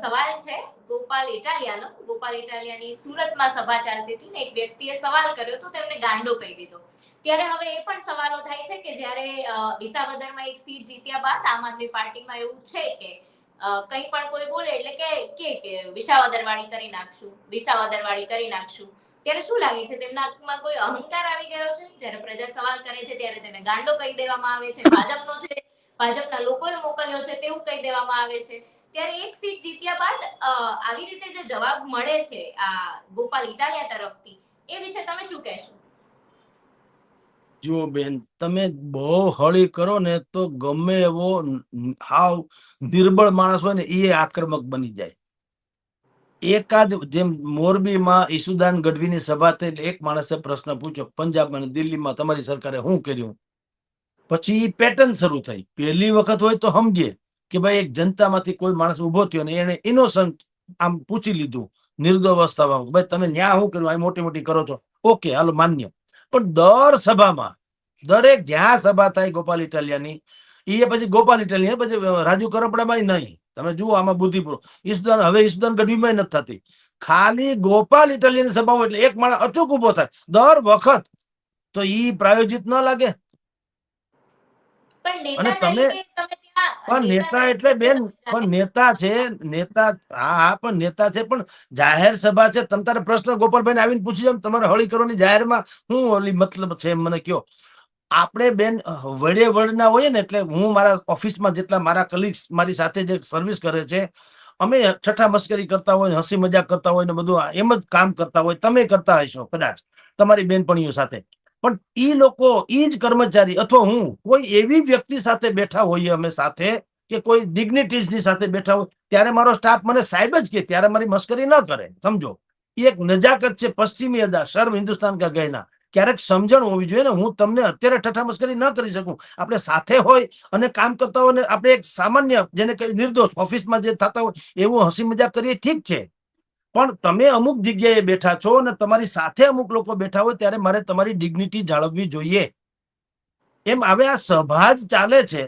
સવાલ છે ગોપાલ ઇટાલિયાનો. ગોપાલ ઇટાલિયાની સુરતમાં સભા ચાલતી હતી ને એક વ્યક્તિએ સવાલ કર્યો તો તેમને ગાંડો કહી દીધો. ત્યારે હવે એ પણ સવાલો થાય છે કે જ્યારે અ, એક સીટ જીત્યા બાદ આમ આદમી પાર્ટીમાં એવું છે કે કંઈ પણ કોઈ બોલે એટલે કે કે કે વિસાવદરવાળી કરી નાખશું વિસાવદરવાળી કરી નાખશું. ત્યારે શું લાગે છે? તેમના કોઈ અહંકાર આવી ગયો છે? જ્યારે પ્રજા સવાલ કરે છે ત્યારે તેને ગાંડો કહી દેવામાં આવે છે. ભાજપનો છે ભાજપના લોકોએ મોકલ્યો છે તેવું કહી દેવામાં આવે છે. ત્યારે એક સીટ જીત્યા બાદ આવી રીતે જે જવાબ મળે છે આ ગોપાલ ઇટાલિયા તરફથી, એ વિશે તમે શું કહેશો? જુઓ બેન, તમે બહુ હળી કરો ને તો ગમે એવો હાવ નિર્બળ માણસ હોય ને, એ આક્રમક બની જાય. એકાદ જેમ મોરબીમાં ઈસુદાન ગઢવીની સભા થઈ એક માણસે પ્રશ્ન પૂછ્યો, પંજાબ અને દિલ્હીમાં તમારી સરકારે શું કર્યું? પછી એ પેટર્ન શરૂ થઈ. પહેલી વખત હોય તો સમજે. કે ભાઈ એક જનતામાંથી કોઈ માણસ ઊભો થયો ને એને ઇનોસન્ટ આમ પૂછી લીધું નિર્દોવસ્થામાં ભાઈ તમે ન્યા શું કર્યું? આ મોટી મોટી કરો છો. ઓકે, હાલો, માન્ય. પણ દર સભામાં, દરેક જ્યાં સભા થાય ગોપાલ ઇટાલિયાની એ પછી ગોપાલ ઇટાલિયા પછી રાજુ કરપડામાં નહીં. તમે જુઓ આમાં બુદ્ધિપૂર્વક. ઈસુદાન, હવે ઈસુદાન ગઢવીમાં નથી થતી. ખાલી ગોપાલ ઇટાલિયાની સભા હોય એટલે એક માણસ અચૂક ઊભો થાય. દર વખત. તો ઈ પ્રાયોજિત ન લાગે. પણ નેતા પણ એટલે બેન પણ નેતા છે. નેતા હા હા પણ નેતા છે પણ જાહેર સભા છે. તમે તારે પ્રશ્ન ગોપાલભાઈ આવીને પૂછી જાવ તમારે હળી કરવાની જાહેરમાં શું ઓલી મતલબ છે મને કયો. આપણે બેન વડે વડના હોઈએ ને એટલે હું મારા ઓફિસમાં જેટલા મારા કલીગ્સ મારી સાથે જે સર્વિસ કરે છે અમે છઠ્ઠા મસ્કરી કરતા હોય હસી મજાક કરતા હોય ને બધું એમ જ કામ કરતા હોય તમે કરતા હશો કદાચ તમારી બેનપણીઓ સાથે. પણ એ લોકો એ જ કર્મચારી અથવા હું, કોઈ એવી વ્યક્તિ સાથે બેઠા હોઈએ અમે સાથે કે કોઈ ની સાથે બેઠા હોય, ત્યારે મારો સ્ટાફ મને સાહેબ જ કે, ત્યારે મારી મસ્કરી ન કરે. સમજો? એ એક નજાકત છે પશ્ચિમી અદા સર્વ હિન્દુસ્તાન કા ગયના ક્યારેક સમજણ હોવી જોઈએ ને, હું તમને અત્યારે ઠઠા મસ્કરી ન કરી શકું. આપણે સાથે હોય અને કામ કરતા હોય આપણે એક સામાન્ય, જેને નિર્દોષ ઓફિસમાં જે થતા હોય, એવું હસી મજાક કરીએ, ઠીક છે. પણ તમે અમુક જગ્યાએ બેઠા છો અને તમારી સાથે અમુક લોકો બેઠા હોય ત્યારે મારે તમારી ડિગ્નિટી જાળવવી જોઈએ. એમ હવે આ સભા જ ચાલે છે.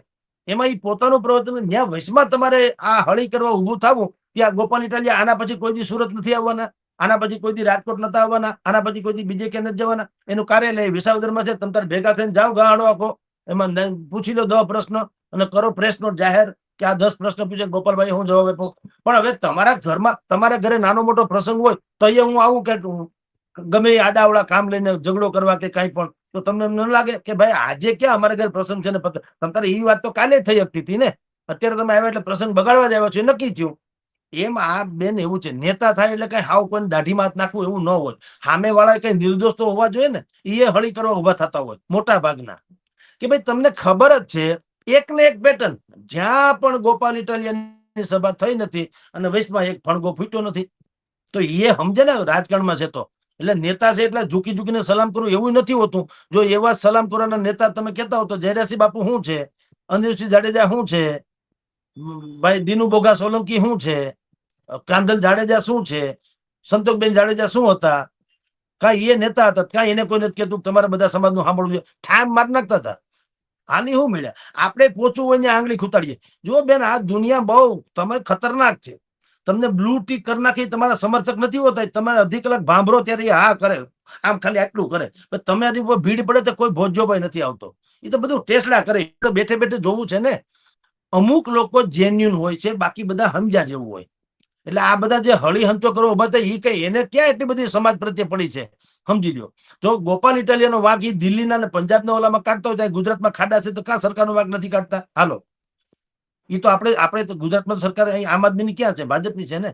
એમાં ઈ પોતાનું પ્રવચન જ્યાં વચમાં તમારે આ હળી કરવા ઊભું થવું, ત્યાં ગોપાલ ઇટાલિયા આના પછી કોઈ દી સુરત નથી આવવાના, આના પછી કોઈ દી રાજકોટ નથી આવવાના, આના પછી કોઈ દી બીજે ક્યાં નથી જવાના. એનું કાર્યાલય વિસાવદરમાં છે. તમે તારે ભેગા થઈને જાઓ, ગાળો આખો. એમાં પૂછી લો દો પ્રશ્ન અને કરો પ્રેસ નોટ જાહેર. કે આ દસ પ્રશ્ન પૂછે ગોપાલભાઈ હું જવાબ આપો પણ હવે તમારા ઘરમાં, તમારા ઘરે નાનો મોટો પ્રસંગ હોય, તો અહીંયા હું આવું કે ગમે આડાવડા કામ લઈને ઝઘડો કરવા કે કાંઈ પણ, તો તમને એમ લાગે કે ભાઈ આજે ક્યાં અમારા ઘરે પ્રસંગ છે ને તારે એ વાત તો કાલે થઈ શકતી હતી ને? અત્યારે તમે આવ્યા એટલે પ્રસંગ બગાડવા જ આવ્યા છો નક્કી થયું. એમ આ બેન એવું છે, નેતા થાય એટલે કઈ હાવ કોઈ દાઢી માત નાખવું એવું ન હોય. સામે વાળા કઈ નિર્દોષ તો હોવા જોઈએ ને એ હળી કરવા ઊભા થતા હોય મોટા ભાગના કે ભાઈ તમને ખબર જ છે એક ને એક પેટર્ન જ્યાં પણ ગોપાલ ઇટાલિયનની સભા થઈ નથી અને વૈશ્વમાં એક ફણગો ફૂટ્યો નથી, તો એ સમજે ને રાજકારણમાં છે તો. એટલે નેતા છે એટલે ઝૂકી ઝૂકીને સલામ કરવું એવું નથી હોતું. જો એવા સલામ કરવાના નેતા તમે કહેતા હો તો જયરાસિંહ બાપુ શું છે? અનિલસિંહ જાડેજા શું છે? ભાઈ દીનુ બોગા સોલંકી શું છે? કાંદલ જાડેજા શું છે? સંતોષબેન જાડેજા શું હતા? કાંઈ એ નેતા હતા, કાંઈ એને કોઈ નથી કહેતું તમારે બધા સમાજનું સાંભળવું જોઈએ. ઠામ માર નાખતા હતા. હાલી શું મળ્યા આપણે પોચું હોય ને આંગળી ખૂતાડીએ. જો બેન, આ દુનિયા બહુ તમે ખતરનાક છે. તમને બ્લુ ટીક કરી નાખી તમારા સમર્થક નથી હોતા. તમારે અડધી કલાક ભાંભરો ત્યારે હા કરે. આમ ખાલી આટલું કરે. પણ તમારી ઉપર ભીડ પડે તો કોઈ ભોજોભાઈ નથી આવતો. એ તો બધું ટેસ્ટા કરે. એ તો બેઠે બેઠે જોવું છે ને. અમુક લોકો જેન્યુન હોય છે, બાકી બધા હમજા જેવું હોય. એટલે આ બધા જે હળી હંચો કરવો થાય એ કઈ એને ક્યાં એટલી બધી સમાજ પ્રત્યે પડી છે? સમજી લ્યો. જો ગોપાલ ઇટાલિયાનો વાઘ એ દિલ્હીના ને પંજાબના ઓલામાં કાઢતો હોય ગુજરાતમાં ખાડા છે તો કાં સરકારનો વાઘ નથી કાઢતા? હાલો. એ તો આપણે આપણે તો ગુજરાતમાં સરકાર અહીં આમ આદમીની ક્યાં છે? ભાજપની છે ને?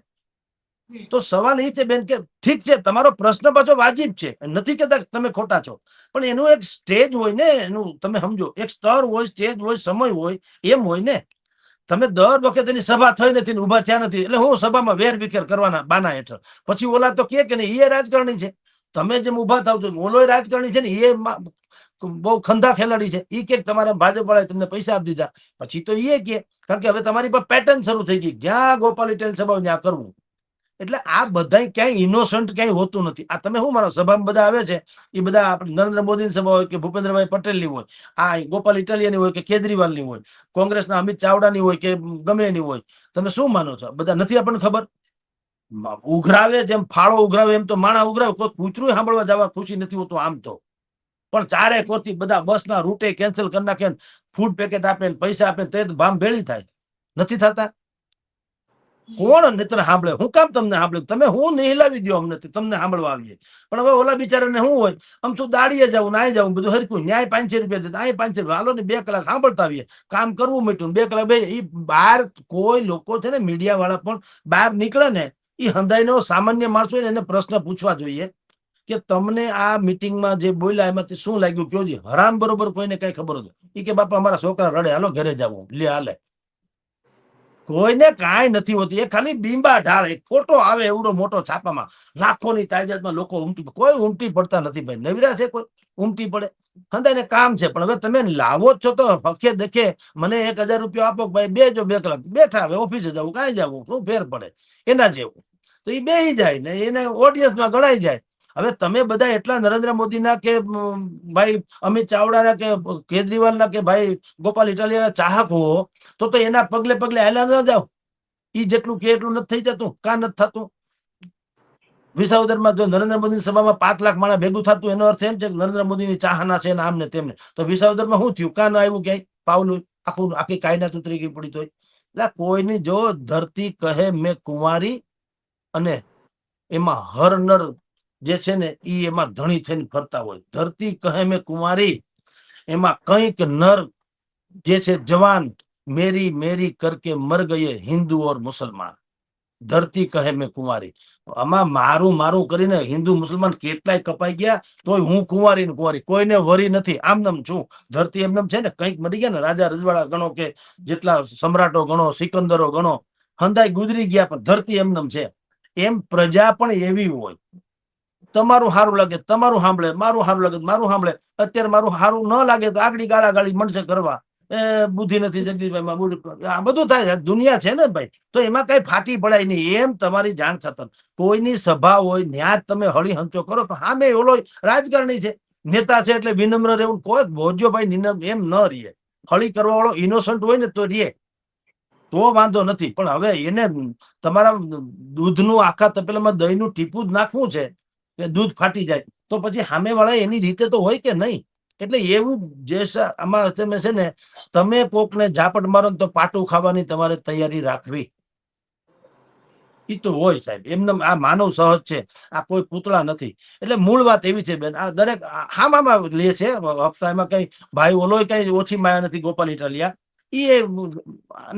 તો સવાલ એ છે બેન કે ઠીક છે તમારો પ્રશ્ન પાછો વાજિબ છે. નથી કેતા તમે ખોટા છો. પણ એનું એક સ્ટેજ હોય ને એનું તમે સમજો એક સ્તર હોય સ્ટેજ હોય સમય હોય એમ હોય ને. તમે દર વખતે એની સભા થઈ નથી ઊભા થયા નથી. એટલે હું સભામાં વેર વિખેર કરવાના બાના હેઠળ. પછી ઓલા તો કે કે નહીં એ રાજકારણી છે. તમે જેમ ઊભા થાવ છો મોલોય રાજકારણી છે ને, એ બહુ ખંધા ખેલાડી છે. એ કે તમારા ભાજપ વાળા તમને પૈસા આપી દીધા. પછી તો એ કે, કારણ કે હવે તમારી પર પેટર્ન શરૂ થઈ ગઈ. જ્યાં ગોપાલ ઇટેલ સભા ત્યાં કરવું. એટલે આ બધા ક્યાંય ઇનોસન્ટ ક્યાંય હોતું નથી. આ તમે શું માનો? સભામાં બધા આવે છે. એ બધા આપણે નરેન્દ્ર મોદીની સભા હોય કે ભૂપેન્દ્રભાઈ પટેલની હોય. આ ગોપાલ ઇટાલિયાની હોય કે કેજરીવાલની હોય. કોંગ્રેસના અમિત ચાવડાની હોય કે ગમે એની હોય. તમે શું માનો છો? બધા નથી આપણને ખબર? ઉઘરાવે જેમ ફાળો ઉઘરાવે એમ તો માણા ઉઘરાવે. કોઈ કૂતરું સાંભળવા જવા ખુશી નથી હોતું આમ તો. પણ ચારે કોરથી બધા બસના રૂટે કેન્સલ કરી નાખે ફૂડ પેકેટ આપે ને પૈસા આપે તે ભામ ભેળી થાય. નથી થતા? કોણ નેત્ર સાંભળે? હું કામ તમને સાંભળે તમે હું નહીં હિલાવી દો અમને તમને સાંભળવા આવીએ. પણ હવે ઓલા બિચારાને શું હોય? આમ શું દાડીએ જવું નાઈ જવું બધું હરકું ન્યાય પાંચસો રૂપિયા દેતા અહીં પાંચસો રૂપિયા. હાલો ને બે કલાક સાંભળતા આવીએ. કામ કરવું મીઠું બે કલાક બે એ બહાર કોઈ લોકો છે ને મીડિયા વાળા પણ બહાર નીકળે ને એ હંધાઈનો સામાન્ય માણસો હોય ને એને પ્રશ્ન પૂછવા જોઈએ કે તમને આ મિટિંગમાં જે બોલ્યા એમાંથી શું લાગ્યું? કયો જી? હરામ બરોબર કોઈને કઈ ખબર હતું એ કે, બાપા, અમારા છોકરા રડે. હાલો, ઘરે જવું લે, હાલે. કોઈને કાંઈ નથી હોતી. એ ખાલી બીંબા ઢાળ. એક ફોટો આવે એવડો મોટો છાપામાં. લાખોની તાજાદમાં લોકો ઉમટી કોઈ ઉમટી પડતા નથી ભાઈ. નવીરા છે કોઈ ઉમટી પડે. હંદાઈને કામ છે. પણ હવે તમે લાવો છો તો ફખે દેખે મને એક હજાર રૂપિયા આપો ભાઈ બે જો બે કલાક. બેઠા હવે ઓફિસે જવું કાંઈ જવું શું ફેર પડે? એના જેવું. તો એ બેહી જાય ને. એને ઓડિયન્સમાં ગણાઈ જાય. હવે તમે બધા એટલા નરેન્દ્ર મોદીના કે ભાઈ અમિત ચાવડાના કે, કેજરીવાલના કે, ભાઈ ગોપાલ ઇટાલિયાના ચાહક હો તો તો એના પગલે પગલે હાલ્યા ન જાવ ઈ જેટલું કે એટલું નથી થઈ જતું કા નથી થતું? વિસાવદરમાં જો નરેન્દ્ર મોદીની સભામાં પાંચ લાખ માણસ ભેગું થતું, એનો અર્થ એમ છે કે નરેન્દ્ર મોદીની ચાહના છે આમને તેમને. તો વિસાવદરમાં શું થયું? કા ન આવ્યું ક્યાંય? પાવલું આખું, આખી કાયનાત ઉતરી ગઈ પડી તોય. એટલે કોઈની જો ધરતી કહે મેં કુંવારી અને એમાં હર નર જે છે ને એ એમાં ધણી થઈને ફરતા હોય. ધરતી કહે મેં કુમારી એમાં કંઈક નર જે છે જવાન, મેરી મેરી કરકે મર ગયે હિન્દુ ઓર મુસલમાન. ધરતી કહે મેં કુંવારી. આમાં મારું મારું કરીને હિન્દુ મુસલમાન કેટલાય કપાઈ ગયા, તોય હું કુંવારી ને કુંવારી. કોઈને વરી નથી. આમનમ છું. ધરતી એમનેમ છે ને, કંઈક મરી ગયા ને, રાજા રજવાડા ગણો કે જેટલા સમ્રાટો ગણો, સિકંદરો ગણો હંદાય ગુજરી ગયા, પણ ધરતી એમનેમ છે. એમ પ્રજા પણ એવી હોય. તમારું સારું લાગે, તમારું સાંભળે, મારું સારું લાગે, મારું સાંભળે. અત્યારે મારું સારું ન લાગે તો આગળ ગાળા ગાળી મળશે કરવા એ બુદ્ધિ નથી, જગદીશભાઈ આ બધું થાય દુનિયા છે ને ભાઈ, તો એમાં કઈ ફાટી પડાય નહીં, એમ તમારી જાણ ખતર. કોઈની સભા હોય ન્યા તમે હળી હંચો કરો તો સામે ઓલો રાજકારણી છે, નેતા છે એટલે વિનમ્ર રહેવું, કોઈ ભોજો ભાઈ નિનમ એમ ન રહીએ હળી કરવા વાળો ઇનોસન્ટ હોય ને તો રીએ તો વાંધો નથી. પણ હવે એને તમારા દૂધનું આખા તપેલામાં દહીંનું ટીપું જ નાખવું છે કે દૂધ ફાટી જાય. તો પછી સામેવાળા એની રીતે તો હોય કે નહીં? એટલે એવું જે આમાં તમે છે ને, તમે કોકને ઝાપટ મારો તો પાટું ખાવાની તમારે તૈયારી રાખવી. એ તો હોય સાહેબ. એમને આ માનવ સહજ છે. આ કોઈ પૂતળા નથી. એટલે મૂળ વાત એવી છે બેન, આ દરેક હામામાં લે છે. હપ્તામાં કઈ ભાઈ ઓલો કઈ ઓછી માયા નથી ગોપાલ ઇટાલિયા એ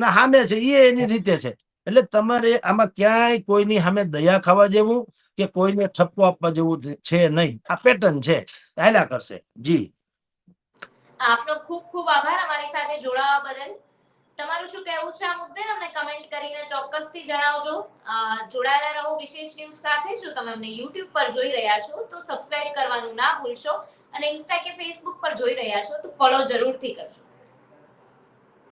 ના સામે છે. એ એની રીતે છે. એટલે તમારે આમાં ક્યાંય કોઈની સામે દયા ખાવા જેવું કે કોઈને ઠપકો આપવા જેવું છે નહીં. આ પેટર્ન છે. આયલા કરશે. જી. આપનો ખૂબ ખૂબ આભાર અમારી સાથે જોડાવા બદલ. તમારું શું કહેવું છે આ મુદ્દે? અમને કમેન્ટ કરીને ચોક્કસથી જણાવજો. જોડાયેલા રહો વિશેષ ન્યૂઝ સાથે. જો તમે અમને યુટ્યુબ પર જોઈ રહ્યા છો, તો સબસ્ક્રાઇબ કરવાનું ના ભૂલશો અને ઇન્સ્ટા કે ફેસબુક પર જોઈ રહ્યા છો, તો ફોલો જરૂરથી કરજો.